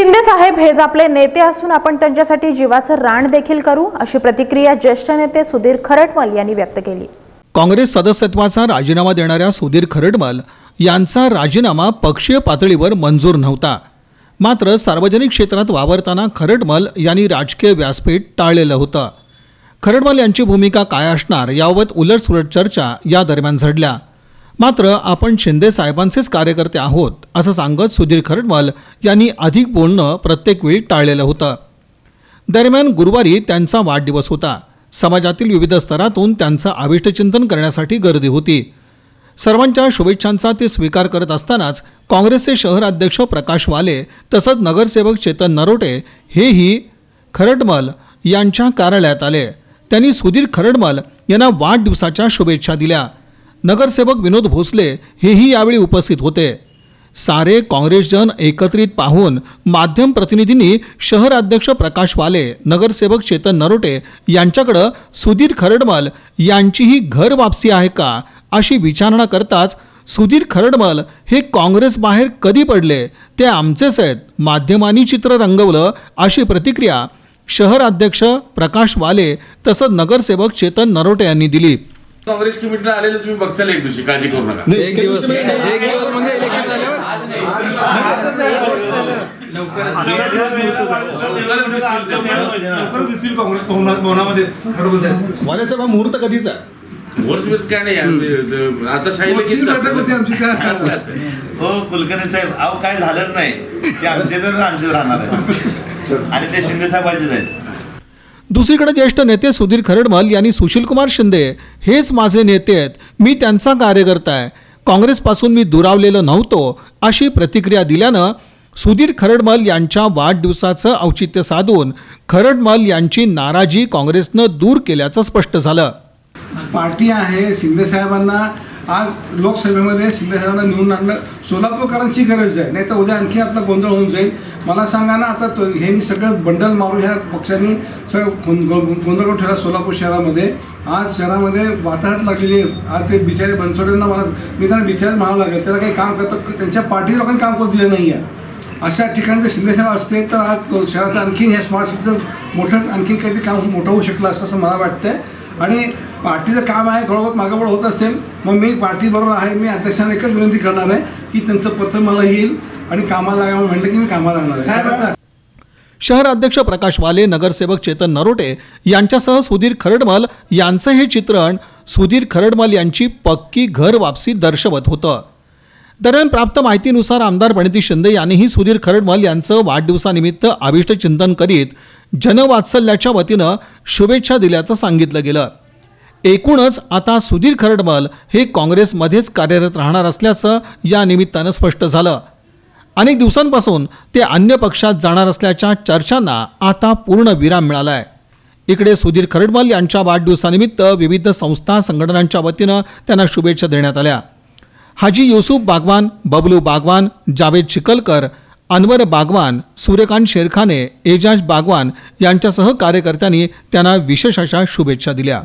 शिंदे साहेब हेच आपले नेते असून आपण त्यांच्यासाठी जीवाचं रान देखील करू अशी प्रतिक्रिया ज्येष्ठ नेते सुधीर खरटमल यांनी व्यक्त केली. काँग्रेस सदस्यत्वाचा राजीनामा देणाऱ्या सुधीर खरडमल यांचा राजीनामा पक्षीय पातळीवर मंजूर नव्हता. मात्र सार्वजनिक क्षेत्रात वावरताना खरडमल यांनी राजकीय व्यासपीठ टाळलेलं होतं. खरडमल यांची भूमिका काय असणार याबाबत उलटसुलट चर्चा या दरम्यान झडल्या मात्र आपण शिंदे साहेबांचेच कार्यकर्ते आहोत असं सांगत सुधीर खरडवाल यांनी अधिक बोलणं प्रत्येक वेळी टाळलेलं होतं. दरम्यान गुरुवारी त्यांचा वाढदिवस होता. समाजातील विविध स्तरातून त्यांचं आविष्टचिंतन करण्यासाठी गर्दी होती. सर्वांच्या शुभेच्छांचा ते स्वीकार करत असतानाच काँग्रेसचे शहर अध्यक्ष प्रकाश वाले तसंच नगरसेवक चेतन नरोटे हेही खरडमल यांच्या कार्यालयात आले. त्यांनी सुधीर खरडमल यांना वाढदिवसाच्या शुभेच्छा दिल्या. नगरसेवक विनोद भोसले हेही यावेळी उपस्थित होते. सारे काँग्रेसजन एकत्रित पाहून माध्यम प्रतिनिधींनी शहर अध्यक्ष प्रकाश वाले नगरसेवक चेतन नरोटे यांच्याकडं सुधीर खरडमल यांचीही घर वापसी आहे का अशी विचारणा करताच सुधीर खरडमल हे काँग्रेस बाहेर कधी पडले? ते आमचेच आहेत. माध्यमांनी चित्र रंगवलं अशी प्रतिक्रिया शहर अध्यक्ष प्रकाश वाले तसंच नगरसेवक चेतन नरोटे यांनी दिली. काँग्रेस कमिटीला आलेले तुम्ही बघचाल एक दिवशी काळजी करू नका एक दिवस एक दिवस म्हणजे इलेक्शन झाल्यावर लवकर दिसतील काँग्रेस भवना- भवनामध्ये खरोखर साहेब. वालेसाहेब हा मुहूर्त कधीचा मुहूर्त काय नाही आम्ही- आता शाहीला किती जातं? हो कुलकर्णी साहेब अहो काय झालंच नाही ते आमचे तर आमचेच राहणार आहे आणि ते शिंदे साहेबांचेच आहेत दुसरीकडे ज्येष्ठ नेते सुधीर खरडमल यांनी सुशीलकुमार शिंदे हेच माझे नेते आहेत. मी त्यांचा कार्यकर्ता आहे. काँग्रेसपासून मी दुरावलेलो नव्हतो अशी प्रतिक्रिया दिल्यानं सुधीर खरडमल यांच्या वाढदिवसाचं औचित्य साधून खरडमल यांची नाराजी काँग्रेसनं दूर केल्याचं स्पष्ट झालं. पार्टी आहे शिंदे साहेबांना आज लोकसभेमध्ये शिंदेसाहेबांना निवडून आणणं सोलापूरकरांची गरज आहे. नाही तर उद्या आणखी आपला गोंधळ होऊन जाईल. मला सांगा ना आता तो ह्यांनी सगळं बंडल मारून ह्या पक्षांनी सगळं गोंधळ करून ठेवला सोलापूर शहरामध्ये. आज शहरामध्ये वाताहत लागलेली आहे. आज ते बिचारे बनसोड्यांना मला मी त्यांना बिचारे म्हणावं लागेल. त्याला काही काम करतं त्यांच्या पार्टी लोकांनी काम करू दिलं नाही आहे अशा ठिकाणी जर शिंदेसाहेब असते तर आज शहराचं आणखीन ह्या स्मार्ट सिटीचं मोठं आणखीन काहीतरी काम मोठं होऊ शकलं असं असं मला वाटतंय. आणि पार्टीचं काम आहे थोडं बहुत मागं होत असेल मग मी पार्टी बरोबर आहे मी अध्यक्षांना एकच विनंती करणार आहे की त्यांचं पत्र मला येईल आणि कामाला लागा म्हणलं की मी कामाला लागणार आहे. शहर अध्यक्ष प्रकाश वाले नगरसेवक चेतन नरोटे यांच्यासह सुधीर खरडमल यांचं हे चित्रण सुधीर खरडमल यांची पक्की घर वापसी दर्शवत होतं. दरम्यान प्राप्त माहितीनुसार आमदार बणती शिंदे यांनीही सुधीर खरडमल यांचं वाढदिवसानिमित्त अभिष्ट चिंतन करीत जनवात्सल्याच्या वतीनं शुभेच्छा दिल्याचं सांगितलं गेलं. एकूणच आता सुधीर खरडमल हे काँग्रेसमध्येच कार्यरत राहणार असल्याचं या निमित्तानं स्पष्ट झालं. अनेक दिवसांपासून ते अन्य पक्षात जाणार असल्याच्या चर्चांना आता पूर्ण विराम मिळाला आहे इकडे सुधीर खरडमल यांच्या वाढदिवसानिमित्त विविध संस्था संघटनांच्या वतीनं त्यांना शुभेच्छा देण्यात आल्या. हाजी युसुफ बागवान बबलू बागवान जावेद चिकलकर अनवर बागवान सूर्यकांत शेरखाने एजाज बागवान यांच्यासह कार्यकर्त्यांनी त्यांना विशेष अशा शुभेच्छा दिल्या.